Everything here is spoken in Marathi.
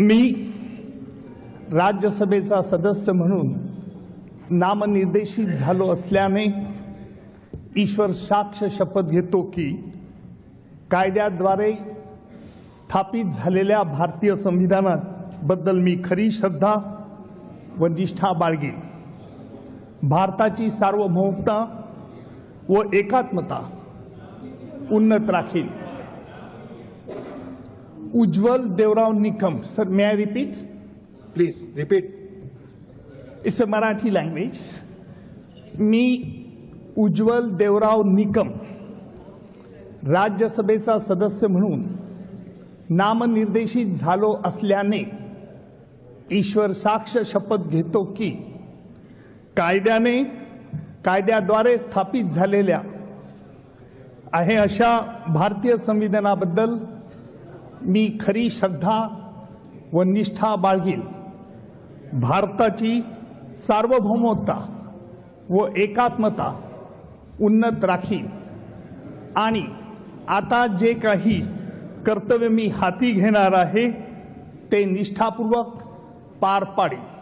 मी राज्यसभेचा सदस्य म्हणून नामनिर्देशित झालो असल्याने ईश्वर साक्ष शपथ घेतो की कायद्याद्वारे स्थापित झालेल्या भारतीय संविधानात बद्दल मी खरी श्रद्धा व निष्ठा बाळगेन. भारताची सार्वभौमता व एकात्मता उन्नत राखेल Ujjwal Devrao Nikam. Sir may I repeat please repeat it's a Marathi language मी उज्ज्वल देवराव निकम. राज्यसभेचा सदस्य म्हणून नामनिर्देशित झालो असल्याने ईश्वर साक्ष शपथ घेतो की कायद्याने कायद्याद्वारे स्थापित झालेल्या आहे अशा भारतीय संविधानाबद्दल मी खरी श्रद्धा व निष्ठा बाळगील भारताची सार्वभौमता व एकात्मता उन्नत राखील आणि आता जे काही कर्तव्य मी हाती घेणार आहे ते निष्ठापूर्वक पार पाडेल